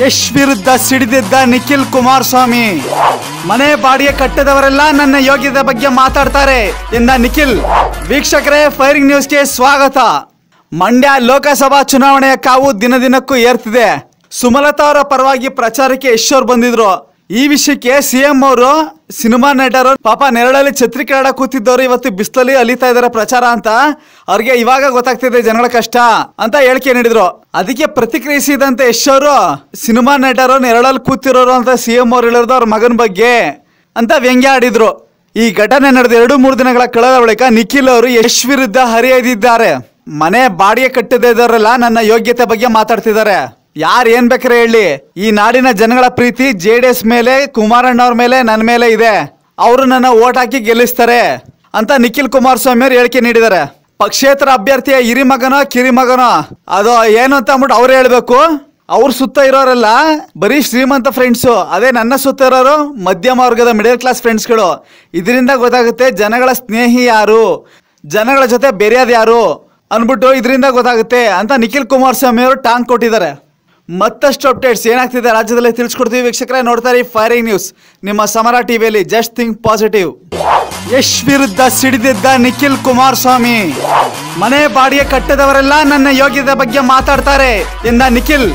ಯಶ್ ವಿರುದ್ಧ ಸಿಡಿದಿದ್ದ ನಿಖಿಲ್ ಕುಮಾರಸ್ವಾಮಿ. ಮನೆ ಬಾಡಿಗೆ ಕಟ್ಟದವರೆಲ್ಲ ನನ್ನ ಯೋಗ್ಯತೆ ಬಗ್ಗೆ ಮಾತಾಡ್ತಾರೆ ಎಂದ ನಿಖಿಲ್. ವೀಕ್ಷಕರೇ, ಫೈರಿಂಗ್ ನ್ಯೂಸ್ಗೆ ಸ್ವಾಗತ. ಮಂಡ್ಯ ಲೋಕಸಭಾ ಚುನಾವಣೆಯ ಕಾವು ದಿನ ದಿನಕ್ಕೂ ಏರ್ತಿದೆ. ಸುಮಲತಾ ಅವರ ಪರವಾಗಿ ಪ್ರಚಾರಕ್ಕೆ ಯಶ್ ಬಂದಿದ್ರು. ಈ ವಿಷಯಕ್ಕೆ ಸಿಎಂ ಅವರು, ಸಿನಿಮಾ ನಟರು, ಪಾಪ ನೆರಳಲ್ಲಿ ಛತ್ರಿ ಕೆರಡ ಕೂತಿದ್ದವರು ಇವತ್ತು ಬಿಸಿಲಲ್ಲಿ ಅಲಿತಾ ಇದಾರೆ ಪ್ರಚಾರ ಅಂತ. ಅವ್ರಿಗೆ ಇವಾಗ ಗೊತ್ತಾಗ್ತಿದೆ ಜನಗಳ ಕಷ್ಟ ಅಂತ ಹೇಳಿಕೆ ನೀಡಿದ್ರು. ಅದಕ್ಕೆ ಪ್ರತಿಕ್ರಿಯಿಸಿದಂತೆ ಯಶ್ ಸಿನಿಮಾ ನಟರು ನೆರಳಲ್ಲಿ ಕೂತಿರೋರು ಅಂತ ಸಿಎಂ ಅವ್ರು ಹೇಳಿದ್ರು ಅವ್ರ ಮಗನ ಬಗ್ಗೆ ಅಂತ ವ್ಯಂಗ್ಯ ಆಡಿದ್ರು. ಈ ಘಟನೆ ನಡೆದ ಎರಡು, ಮೂರು ದಿನಗಳ ಕಳೆದ ಬಳಿಕ ನಿಖಿಲ್ ಅವರು ಯಶ್ ವಿರುದ್ಧ ಹರಿಯದಿದ್ದಾರೆ. ಮನೆ ಬಾಡಿಗೆ ಕಟ್ಟದಿದ್ದವರೆಲ್ಲ ನನ್ನ ಯೋಗ್ಯತೆ ಬಗ್ಗೆ ಮಾತಾಡ್ತಿದ್ದಾರೆ. ಯಾರು ಏನ್ ಬೇಕಾರೆ ಹೇಳಿ. ಈ ನಾಡಿನ ಜನಗಳ ಪ್ರೀತಿ ಜೆ ಡಿ ಎಸ್ ಮೇಲೆ ಕುಮಾರಣ್ಣ ಅವ್ರ ಮೇಲೆ ನನ್ನ ಮೇಲೆ ಇದೆ. ಅವರು ನನ್ನ ಓಟ್ ಹಾಕಿ ಗೆಲ್ಲಿಸ್ತಾರೆ ಅಂತ ನಿಖಿಲ್ ಕುಮಾರಸ್ವಾಮಿ ಅವರು ಹೇಳಿಕೆ ನೀಡಿದ್ದಾರೆ. ಪಕ್ಷೇತರ ಅಭ್ಯರ್ಥಿಯ ಹಿರಿ ಮಗನೋ, ಕಿರಿ ಮಗನೋ? ಅದು ಏನು ಅಂತ ಅಂದ್ಬಿಟ್ಟು ಅವ್ರು ಹೇಳ್ಬೇಕು. ಅವ್ರ ಸುತ್ತ ಇರೋರೆಲ್ಲ ಬರೀ ಶ್ರೀಮಂತ ಫ್ರೆಂಡ್ಸು ಅದೇ ನನ್ನ ಸುತ್ತ ಇರೋರು ಮಧ್ಯಮ ವರ್ಗದ ಮಿಡಲ್ ಕ್ಲಾಸ್ ಫ್ರೆಂಡ್ಸ್ಗಳು ಇದರಿಂದ ಗೊತ್ತಾಗುತ್ತೆ ಜನಗಳ ಸ್ನೇಹಿ ಯಾರು? ಜನಗಳ ಜೊತೆ ಬೆರೆಯೋದು ಯಾರು? ಅಂದ್ಬಿಟ್ಟು ಇದರಿಂದ ಗೊತ್ತಾಗುತ್ತೆ ಅಂತ ನಿಖಿಲ್ ಕುಮಾರಸ್ವಾಮಿ ಅವರು ಟಾಂಗ್ ಕೊಟ್ಟಿದ್ದಾರೆ. ಮತ್ತಷ್ಟು ಅಪ್ಡೇಟ್ಸ್ ಏನಾಗ್ತಿದೆ ರಾಜ್ಯದಲ್ಲಿ ತಿಳಿಸ್ಕೊಡ್ತೀವಿ ವೀಕ್ಷಕರೇ. ನೋಡ್ತಾರೆ ಫೈರಿಂಗ್ ನ್ಯೂಸ್ ನಿಮ್ಮ ಸಮರ ಟಿವಿಯಲ್ಲಿ ಜಸ್ಟ್ ಥಿಂಕ್ ಪಾಸಿಟಿವ್ ಯಶ್ ವಿರುದ್ಧ ಸಿಡಿದಿದ್ದ ನಿಖಿಲ್ ಕುಮಾರಸ್ವಾಮಿ. ಮನೆ ಬಾಡಿಗೆ ಕಟ್ಟದವರೆಲ್ಲ ನನ್ನ ಯೋಗ್ಯತೆ ಬಗ್ಗೆ ಮಾತಾಡ್ತಾರೆ ಎಂದ ನಿಖಿಲ್.